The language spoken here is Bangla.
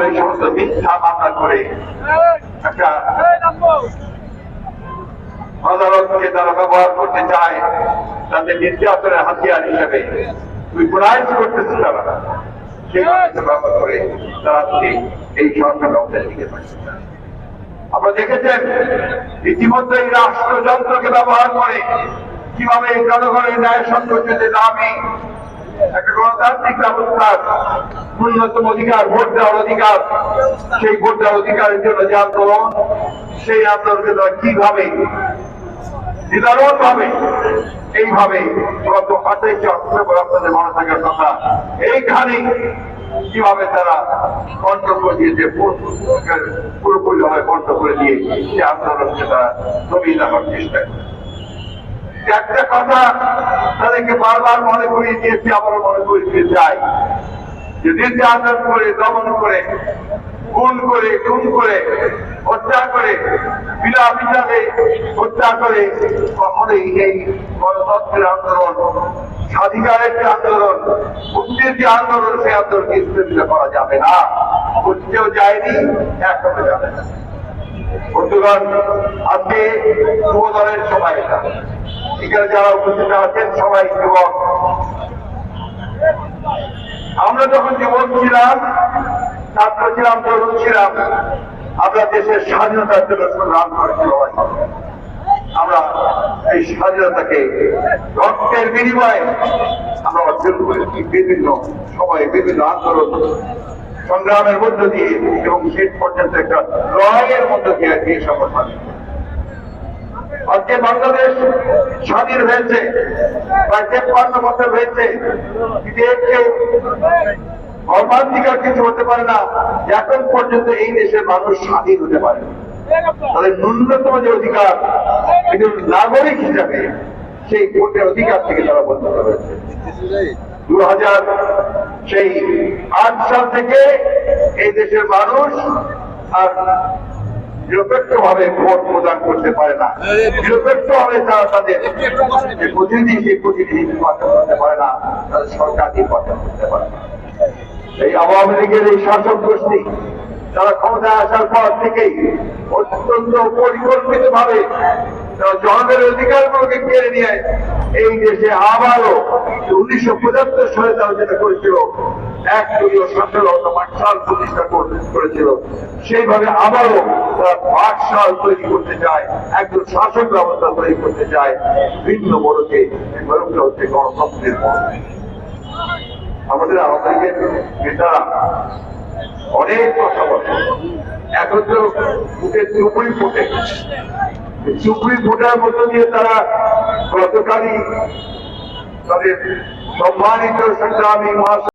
এই সমস্ত মিথ্যা মামলা করে আদালতকে তারা ব্যবহার করতে চায়, তাদের নির্যাতনের হাতিয়ার তারা। ব্যবহার করে তারা এই সরকার দেখেছেন, ইতিমধ্যে এই রাষ্ট্রযন্ত্রকে ব্যবহার করে কীভাবে জনগণের ন্যায় সংগঠিত দাবি একটা গণতান্ত্রিক ব্যবস্থার ন্যূনতম অধিকার, ভোট দেওয়ার অধিকার, সেই ভোট দেওয়ার অধিকারের জন্য যে আন্দোলন, সেই আন্দোলনকে তারা কীভাবে এইভাবে গত আঠাইশে অক্টোবর আপনাদের মনে থাকার কথা, এইখানে কীভাবে তারা বন্ধ করে দিয়েছে পুরোপুরি ভাবে বন্ধ করে দিয়ে সে আন্দোলনকে তারা চেষ্টা করে। একটা কথা তাদেরকে বারবার মনে করিয়ে দিয়েছি, আবারও মনে করিয়ে দিতে চাই। যে করে, দমন করে, খুন করে খুন করে, হত্যা করে, বিনা বিচারে হত্যা করে, কখনোই এই গণতন্ত্রের আন্দোলন, স্বাধিকারের যে আন্দোলন, মুক্তির যে আন্দোলন, সেই আন্দোলনকে স্থগিত করা যাবে না। করতেও যায়নি, এখনও যাবে না। বন্ধুগণ, আজকে সময় এটা। এখানে যারা উপস্থিত আছেন, সবাই যুবক। আমরা যখন যুবক ছিলাম, ছাত্র ছিলাম, তরুণ ছিলাম, আমরা দেশের স্বাধীনতার জন্য সংগ্রাম করেছি আমরা এই স্বাধীনতাকে রক্তের বিনিময়ে আমরা অর্জন করেছি। বিভিন্ন সময়ে বিভিন্ন আন্দোলন, সংগ্রামের মধ্য দিয়ে এবং শেষ পর্যন্ত একটা লড়াইয়ের মধ্য দিয়ে এই স্বাধীন আজকে বাংলাদেশ স্বাধীন হয়েছে প্রায় তেপ্পান্ন বছর হয়েছে কিন্তু এর কিছু হতে পারে না। এখন পর্যন্ত এই দেশের মানুষ স্বাধীন হতে পারে তাদের ন্যূনতম যে অধিকার একজন নাগরিক হিসাবে সেই ভোটের অধিকার থেকে তারা বঞ্চিত হয়েছে। দু হাজার সেই আট সাল থেকে এই দেশের মানুষ আর ভোট প্রদান করতে পারে না। তারা তাদের যে প্রতিনিধি সেই প্রতিনিধি নির্বাচন করতে পারে না তাদের সরকার নির্বাচন করতে পারে না। এই আওয়ামী লীগের এই শাসক গোষ্ঠী তারা ক্ষমতায় আসার পর থেকেই অত্যন্ত পরিকল্পিত ভাবে জনগণের অধিকারগুলোকে কেড়ে নিয়ে এই দেশে আবারও উনিশশো পঁচাত্তর সালে তারা যেটা করেছিল, এক দলীয় শাসন অথবা সাল প্রতিষ্ঠা করে- করেছিল। সেইভাবে আবারও তারা বাকশাল তৈরি করতে চায়, একজন শাসন ব্যবস্থা তৈরি করতে চায়। ভিন্ন বড়কে বড়টা হচ্ছে গণতন্ত্রের বড় আমাদের লীগের নেতারা অনেক কথা বলে। এখন তো মুখে চুপুরি ফোটে চুপুরি ফোটার মতো দিয়ে তারা গতকালই তাদের সম্মানিত সংগ্রামী মহাশয়